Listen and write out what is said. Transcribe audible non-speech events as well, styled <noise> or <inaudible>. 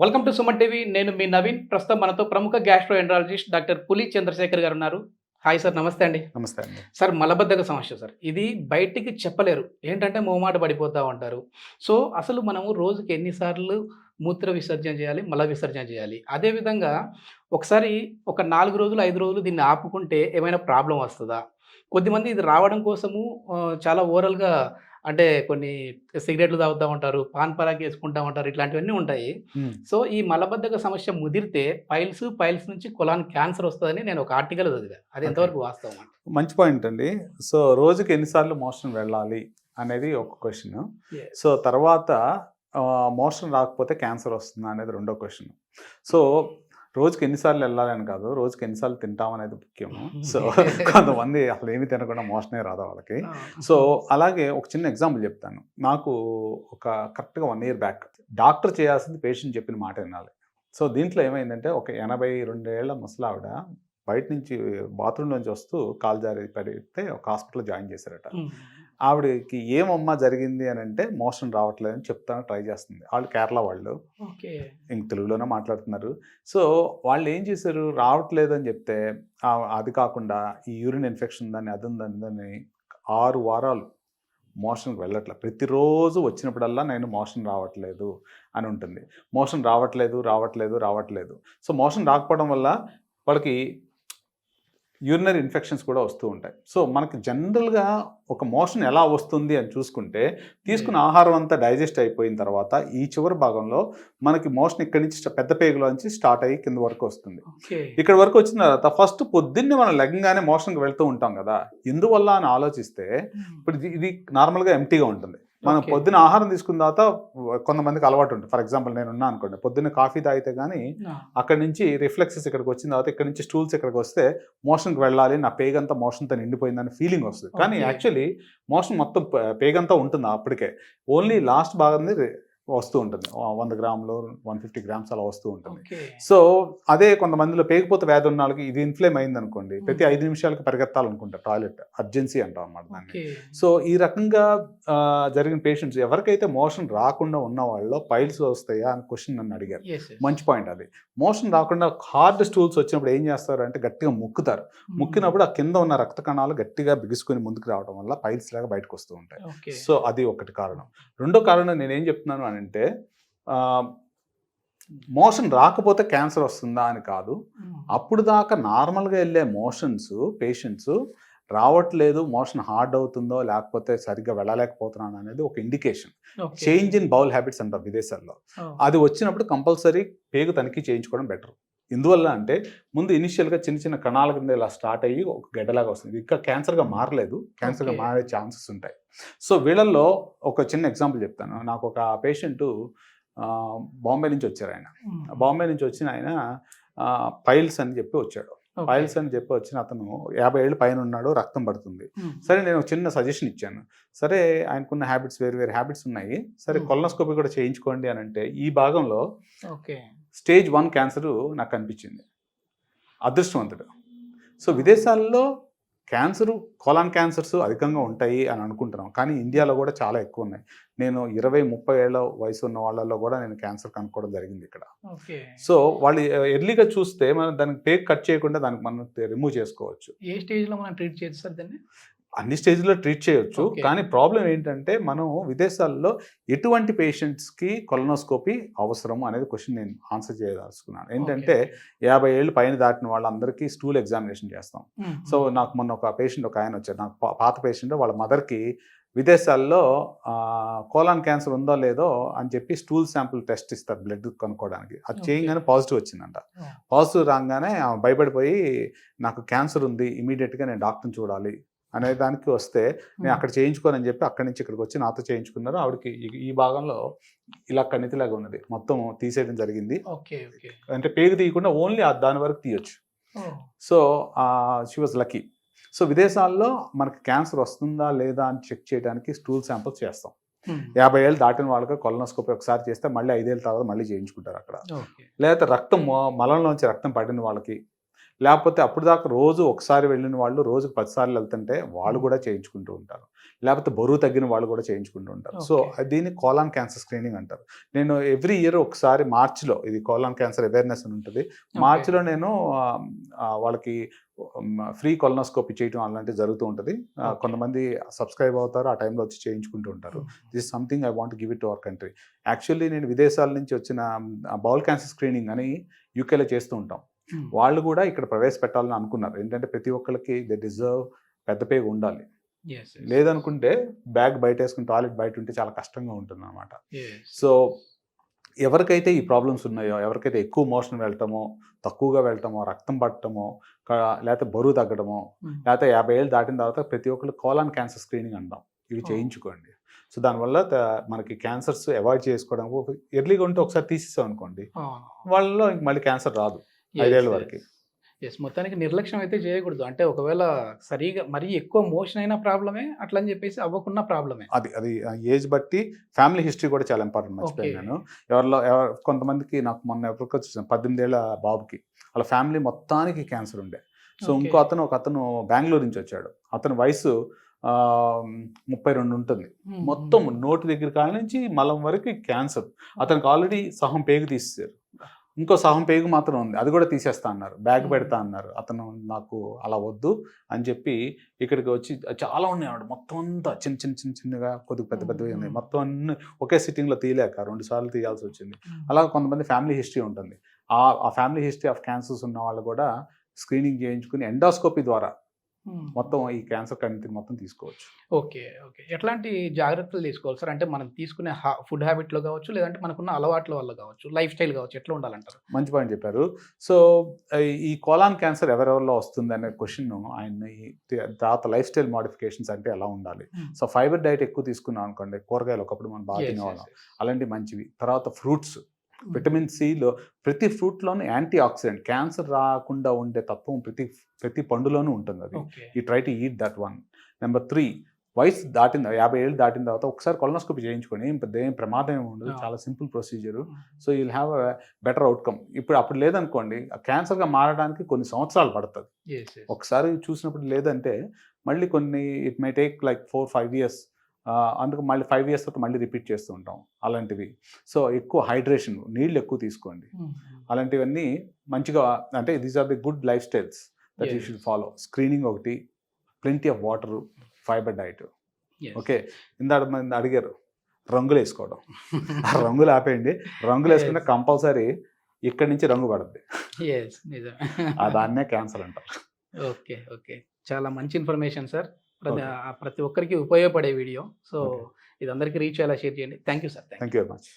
Welcome to Suman TV నేను మీ నవీన్. ప్రస్తుతం మనతో ప్రముఖ గ్యాస్ట్రో ఎండ్రాలజిస్ట్ డాక్టర్ పులి చంద్రశేఖర్ గారు ఉన్నారు. హాయ్ సార్ నమస్తే అండి. నమస్తే అండి. సార్ మలబద్ధక సమస్య సార్ ఇది బయటికి చెప్పలేరు. ఏంటంటే మోమాట పడిపోతూ ఉంటారు. సో అసలు మనము రోజుకి ఎన్నిసార్లు మూత్ర విసర్జన చేయాలి మల విసర్జన చేయాలి? అదేవిధంగా ఒకసారి ఒక నాలుగు రోజులు ఐదు రోజులు దీన్ని ఆపుకుంటే ఏమైనా ప్రాబ్లం వస్తుందా? కొద్దిమంది ఇది రావడం కోసము చాలా ఓరల్గా అంటే కొన్ని సిగరెట్లు తాగుతూ ఉంటారు పాన్ పరాకి వేసుకుంటూ ఉంటారు ఇట్లాంటివన్నీ ఉంటాయి. సో ఈ మలబద్ధక సమస్య ముదిరితే పైల్స్ పైల్స్ నుంచి కొలాన్ క్యాన్సర్ వస్తుందని నేను ఒక ఆర్టికల్ చదివా. అది ఎంతవరకు వాస్తవం మంచి పాయింట్ అండి. సో రోజుకి ఎన్నిసార్లు మోషన్ వెళ్ళాలి అనేది ఒక క్వశ్చన్. సో తర్వాత మోషన్ రాకపోతే క్యాన్సర్ వస్తుందా అనేది రెండో క్వశ్చన్. సో రోజుకి ఎన్నిసార్లు వెళ్ళాలని కాదు రోజుకి ఎన్నిసార్లు తింటాం అనేది ముఖ్యము. <laughs> సో కొంతమంది అసలు ఏమి తినకుండా మోషనే రాదు వాళ్ళకి. సో అలాగే ఒక చిన్న ఎగ్జాంపుల్ చెప్తాను. నాకు ఒక కరెక్ట్గా వన్ ఇయర్ బ్యాక్ డాక్టర్ చేయాల్సింది పేషెంట్ చెప్పిన మాట వినాలి. సో దీంట్లో ఏమైందంటే ఒక ఎనభై రెండేళ్ళ ముసలావిడ బయట నుంచి బాత్రూమ్ నుంచి వస్తూ కాలు జారి పడితే ఒక హాస్పిటల్లో జాయిన్ చేశారట. ఆవిడకి ఏమమ్మా జరిగింది అని అంటే మోషన్ రావట్లేదు అని చెప్తాను ట్రై చేస్తుంది. వాళ్ళు కేరళ వాళ్ళు. ఓకే. ఇంక తెలుగులోనే మాట్లాడుతున్నారు. సో వాళ్ళు ఏం చేశారు? రావట్లేదు అని చెప్తే అది కాకుండా ఈ యూరిన్ ఇన్ఫెక్షన్ ఉందని అది ఉందని ఇదని ఆరు వారాలు మోషన్కి వెళ్ళట్లేదు ప్రతిరోజు వచ్చినప్పుడల్లా నేను మోషన్ రావట్లేదు అని ఉంటుంది. మోషన్ రావట్లేదు రావట్లేదు రావట్లేదు. సో మోషన్ రాకపోవడం వల్ల వాళ్ళకి యూరినరీ ఇన్ఫెక్షన్స్ కూడా వస్తూ ఉంటాయి. సో మనకి జనరల్గా ఒక మోషన్ ఎలా వస్తుంది అని చూసుకుంటే తీసుకున్న ఆహారం అంతా డైజెస్ట్ అయిపోయిన తర్వాత ఈ చివరి భాగంలో మనకి మోషన్ ఇక్కడి నుంచి పెద్ద పేగులో నుంచి స్టార్ట్ అయ్యి కింద వరకు వస్తుంది. ఇక్కడ వరకు వచ్చిన తర్వాత ఫస్ట్ పొద్దున్నే మనం లెగ్గంగానే మోషన్కి వెళ్తూ ఉంటాం కదా. ఎందువల్ల అని ఆలోచిస్తే ఇప్పుడు ఇది- ఇది నార్మల్గా ఎంటీగా ఉంటుంది. మనం. పొద్దున ఆహారం తీసుకున్న తర్వాత కొంతమందికి అలవాటు ఉంటుంది ఫర్ ఎగ్జాంపుల్ నేను ఉన్నా అనుకోండి పొద్దున్న కాఫీ తాగితే కానీ అక్కడ నుంచి రిఫ్లెక్సెస్ ఇక్కడికి వచ్చిన తర్వాత ఇక్కడ నుంచి స్టూల్స్ ఇక్కడికి వస్తే మోషన్కి వెళ్ళాలి నా పేగంతా మోషన్తో నిండిపోయిందని ఫీలింగ్ వస్తుంది కానీ. యాక్చువల్లీ మోషన్ మొత్తం పేగంతా ఉంటుంది అప్పటికే ఓన్లీ లాస్ట్ భాగం వస్తూ ఉంటుంది. వంద గ్రాములు వన్ ఫిఫ్టీ గ్రామ్స్ అలా వస్తూ ఉంటుంది. సో అదే కొంతమందిలో పేగిపోతే వ్యాధి ఉన్న వాళ్ళకి ఇది ఇన్ఫ్లేమ్ అయింది అనుకోండి ప్రతి. ఐదు నిమిషాలకు పరిగెత్తాలనుకుంటారు టాయిలెట్ అర్జెన్సీ అంటాం అన్నమాట దాన్ని. సో ఈ రకంగా జరిగిన పేషెంట్స్ ఎవరికైతే మోషన్ రాకుండా ఉన్న వాళ్ళలో పైల్స్ వస్తాయా అని క్వశ్చన్ నన్ను అడిగారు. మంచి పాయింట్ అది. మోషన్ రాకుండా హార్డ్ స్టూల్స్ వచ్చినప్పుడు ఏం చేస్తారు అంటే గట్టిగా ముక్కుతారు. ముక్కినప్పుడు ఆ కింద ఉన్న రక్త కణాలు గట్టిగా బిగుసుకొని ముందుకు రావడం వల్ల పైల్స్ లాగా బయటకు వస్తూ ఉంటాయి. సో అది ఒకటి కారణం. రెండో కారణం నేను ఏం చెప్తున్నాను అంటే మోషన్ రాకపోతే క్యాన్సర్ వస్తుందా అని కాదు. అప్పుడు దాకా నార్మల్గా వెళ్ళే మోషన్స్ పేషెంట్స్ రావట్లేదు మోషన్ హార్డ్ అవుతుందో లేకపోతే సరిగ్గా వెళ్ళలేకపోతున్నాను అనేది ఒక indication. Change in bowel habits అంటారు విదేశాల్లో. అది వచ్చినప్పుడు కంపల్సరీ పేగు తనిఖీ చేయించుకోవడం బెటర్. ఎందువల్ల అంటే ముందు ఇనిషియల్గా చిన్న చిన్న కణాల కింద ఇలా స్టార్ట్ అయ్యి ఒక గడ్డలాగా వస్తుంది. ఇంకా క్యాన్సర్గా మారలేదు. క్యాన్సర్గా. మారే ఛాన్సెస్ ఉంటాయి. సో వీళ్ళల్లో ఒక చిన్న ఎగ్జాంపుల్ చెప్తాను. నాకు ఒక పేషెంట్ బాంబే నుంచి వచ్చారు ఆయన. బాంబే నుంచి వచ్చిన ఆయన పైల్స్ అని చెప్పి వచ్చాడు. పైల్స్ అని చెప్పి వచ్చిన అతను యాభై ఏళ్ళు పైన ఉన్నాడు రక్తం పడుతుంది. సరే నేను ఒక చిన్న సజెషన్ ఇచ్చాను. సరే ఆయనకున్న హ్యాబిట్స్ వేరు వేరు హ్యాబిట్స్ ఉన్నాయి. సరే. కొలనోస్కోపీ కూడా చేయించుకోండి అని అంటే ఈ భాగంలో స్టేజ్ వన్ క్యాన్సర్ నాకు కనిపించింది అదృష్టవంతుడు. సో విదేశాల్లో క్యాన్సర్ కోలాన్ క్యాన్సర్స్ అధికంగా ఉంటాయి అని అనుకుంటున్నాం. కానీ ఇండియాలో కూడా చాలా ఎక్కువ ఉన్నాయి. నేను ఇరవై ముప్పై ఏళ్ళ వయసు ఉన్న వాళ్ళలో కూడా నేను క్యాన్సర్ కనుక్కోవడం జరిగింది ఇక్కడ. సో వాళ్ళు ఎర్లీగా చూస్తే మనం దానికి పేక్ కట్ చేయకుండా దానికి మనం రిమూవ్ చేసుకోవచ్చు. ఏ స్టేజ్లో మనం ట్రీట్ చేయొచ్చు సార్ దాన్ని? అన్ని స్టేజ్లో ట్రీట్ చేయొచ్చు. కానీ ప్రాబ్లం ఏంటంటే మనం విదేశాల్లో ఎటువంటి పేషెంట్స్కి కొలనోస్కోపీ అవసరం అనేది క్వశ్చన్ నేను ఆన్సర్ చేయదలుచుకున్నాను. ఏంటంటే యాభై ఏళ్ళు పైన దాటిన వాళ్ళందరికీ స్టూల్ ఎగ్జామినేషన్ చేస్తాం. సో నాకు మొన్న ఒక పేషెంట్ ఒక ఆయన వచ్చారు. నాకు పాత పేషెంట్ వాళ్ళ మదర్కి విదేశాల్లో కోలాన్ క్యాన్సర్ ఉందో లేదో అని చెప్పి స్టూల్ శాంపుల్ టెస్ట్ ఇస్తారు బ్లడ్ కనుక్కోవడానికి. అది. చేయగానే పాజిటివ్ వచ్చిందంట. పాజిటివ్ రాగానే భయపడిపోయి నాకు క్యాన్సర్ ఉంది ఇమీడియట్గా నేను డాక్టర్ని చూడాలి అనే దానికి వస్తే నేను అక్కడ చేయించుకోనని చెప్పి అక్కడి నుంచి ఇక్కడికి వచ్చి నాతో చేయించుకున్నారు. ఆవిడకి ఈ- భాగంలో ఇలా కణితిలాగా ఉన్నది. మొత్తం తీసేయడం జరిగింది. అంటే పేగు తీయకుండా ఓన్లీ దాని వరకు తీయొచ్చు. So she was lucky so విదేశాల్లో మనకి క్యాన్సర్ వస్తుందా లేదా అని చెక్ చేయడానికి స్టూల్ శాంపుల్స్ చేస్తాం. యాభై ఏళ్ళు దాటిన వాళ్ళకి కొలనోస్కోపీ ఒకసారి చేస్తే మళ్ళీ ఐదేళ్ళ తర్వాత మళ్ళీ చేయించుకుంటారు అక్కడ. లేకపోతే రక్తం మలంలోంచి రక్తం పడిన వాళ్ళకి లేకపోతే అప్పుడు దాకా రోజు ఒకసారి వెళ్ళిన వాళ్ళు రోజుకు పదిసార్లు వెళ్తుంటే వాళ్ళు కూడా చేయించుకుంటూ ఉంటారు. లేకపోతే బరువు తగ్గిన వాళ్ళు కూడా చేయించుకుంటూ ఉంటారు. సో. దీన్ని కోలాన్ క్యాన్సర్ స్క్రీనింగ్ అంటారు. నేను ఎవ్రీ ఇయర్ ఒకసారి మార్చిలో ఇది కోలాన్ క్యాన్సర్ అవేర్నెస్ అని ఉంటుంది. మార్చిలో నేను వాళ్ళకి ఫ్రీ కొలనోస్కోపీ చేయడం అలాంటివి జరుగుతూ ఉంటుంది. కొంతమంది సబ్స్క్రైబ్ అవుతారు ఆ టైంలో వచ్చి చేయించుకుంటూ ఉంటారు. This something I want give it to our country. Actually నేను విదేశాల నుంచి వచ్చిన బౌల్ క్యాన్సర్ స్క్రీనింగ్ అని యూకేలో చేస్తూ ఉంటాం. వాళ్ళు కూడా ఇక్కడ ప్రవేశపెట్టాలని అనుకున్నారు. ఏంటంటే ప్రతి ఒక్కరికి దే డిజర్వ్ పెద్ద పేగు ఉండాలి. లేదనుకుంటే బ్యాగ్ బయట వేసుకుని టాయిలెట్ బయట ఉంటే చాలా కష్టంగా ఉంటుంది అనమాట సో ఎవరికైతే ఈ ప్రాబ్లమ్స్ ఉన్నాయో ఎవరికైతే ఎక్కువ మోషన్ వెళ్ళటమో తక్కువగా వెళ్ళటమో రక్తం పట్టడమో లేకపోతే బరువు తగ్గడమో లేకపోతే యాభై ఏళ్ళు దాటిన తర్వాత ప్రతి ఒక్కరు కోలాన్ క్యాన్సర్ స్క్రీనింగ్ అంటాం. ఇవి Oh. చేయించుకోండి. సో దానివల్ల మనకి క్యాన్సర్స్ అవాయిడ్ చేసుకోవడానికి ఎర్లీగా ఉంటే ఒకసారి తీసేసాం అనుకోండి వాళ్ళలో ఇంక మళ్ళీ క్యాన్సర్ రాదు. ఐదేళ్ళ వరకు. ఎస్ మొత్తానికి నిర్లక్ష్యం అయితే చేయకూడదు. అంటే ఒకవేళ సరిగా మరీ ఎక్కువ మోషన్ అయిన ప్రాబ్లమే అట్లా అని చెప్పేసి అవ్వకున్న ప్రాబ్లమే. అది అది ఏజ్ బట్టి ఫ్యామిలీ హిస్టరీ కూడా చాలా ఇంపార్టెంట్ మర్చిపోయాను. నేను. ఎవరిలో ఎవరు కొంతమందికి నాకు మొన్న ఎవరికి వచ్చేసాను పద్దెనిమిది ఏళ్ళ బాబుకి. వాళ్ళ ఫ్యామిలీ మొత్తానికి క్యాన్సర్ ఉండే. సో. ఇంకో అతను ఒక అతను బెంగళూరు నుంచి వచ్చాడు. అతని వయసు ముప్పై రెండు ఉంటుంది. మొత్తం నోటి దగ్గర కాడ నుంచి మలం వరకు క్యాన్సర్. అతనికి ఆల్రెడీ సహం పేగు తీసేశారు. ఇంకో సహం పేగు మాత్రం ఉంది. అది కూడా తీసేస్తా అన్నారు. బ్యాగ్. పెడతా అన్నారు. అతను నాకు అలా వద్దు అని చెప్పి ఇక్కడికి వచ్చి చాలా ఉన్నాయి ఆవిడ మొత్తం అంతా చిన్న చిన్న చిన్న చిన్నగా కొద్దిగా పెద్ద పెద్దవి ఉన్నాయి. మొత్తం అన్ని ఒకే సిట్టింగ్లో తీయలేక రెండు సార్లు తీయాల్సి వచ్చింది. అలా కొంతమంది ఫ్యామిలీ హిస్టరీ ఉంటుంది. ఆ ఆ ఫ్యామిలీ హిస్టరీ ఆఫ్ క్యాన్సర్స్ ఉన్న వాళ్ళు కూడా స్క్రీనింగ్ చేయించుకుని ఎండాస్కోపీ ద్వారా మొత్తం ఈ క్యాన్సర్ కణితిని మొత్తం తీసుకోవచ్చు. Okay okay. ఎట్లాంటి జాగ్రత్తలు తీసుకోవాలి? సార్ అంటే మనం తీసుకునే ఫుడ్ హ్యాబిట్లో కావచ్చు లేదంటే మనకున్న అలవాట్ల వల్ల కావచ్చు లైఫ్ స్టైల్ కావచ్చు ఎట్లా ఉండాలంటారు? మంచి పాయింట్ చెప్పారు. సో ఈ- కోలాన్ క్యాన్సర్ ఎవరెవరిలో వస్తుంది అనే క్వశ్చన్ ఆయన తర్వాత లైఫ్ స్టైల్ మోడిఫికేషన్స్ అంటే ఎలా ఉండాలి? సో ఫైబర్ డైట్ ఎక్కువ తీసుకున్నాం అనుకోండి కూరగాయలు ఒకప్పుడు మనం బాగా తినేవాళ్ళం. అలాంటి మంచివి. తర్వాత ఫ్రూట్స్. విటమిన్ సిలో ప్రతి ఫ్రూట్లోనూ యాంటీ ఆక్సిడెంట్ క్యాన్సర్ రాకుండా ఉండే తత్వం ప్రతి ప్రతి పండులోనూ ఉంటుంది అది. ఈ try to eat that one number three వయసు దాటిన యాభై ఏళ్ళు దాటిన తర్వాత ఒకసారి కొలనోస్కోపీ చేయించుకొని ఏం పెద్ద ఏం ప్రమాదం ఏమి ఉండదు. చాలా simple procedure. So you'll have a better outcome ఇప్పుడు అప్పుడు లేదనుకోండి క్యాన్సర్గా మారడానికి కొన్ని సంవత్సరాలు పడుతుంది. ఒకసారి చూసినప్పుడు లేదంటే మళ్ళీ కొన్ని it may take like four five years అందుకు మళ్ళీ ఫైవ్ ఇయర్స్ తర్వాత మళ్ళీ రిపీట్ చేస్తూ ఉంటాం అలాంటివి. సో ఎక్కువ హైడ్రేషన్ నీళ్ళు ఎక్కువ తీసుకోండి. అలాంటివన్నీ మంచిగా అంటే these are the good lifestyles that you. Should follow screening ఒకటి plenty of water fibre diet okay ఇందాక మంది అడిగారు రంగులు వేసుకోవడం. ఆ రంగులు ఆపేయండి. రంగులు వేసుకుంటే. కంపల్సరీ ఇక్కడి నుంచి రంగు పడుద్ది. దాన్నే క్యాన్సర్ అంటారు. ఓకే ఓకే చాలా మంచి ఇన్ఫర్మేషన్ సార్ ప్రతి ప్రతి ఒక్కరికి ఉపయోగపడే వీడియో. సో. ఇది అందరికీ రీచ్ అయ్యేలా షేర్ చేయండి. Thank you sir. Thank you very much.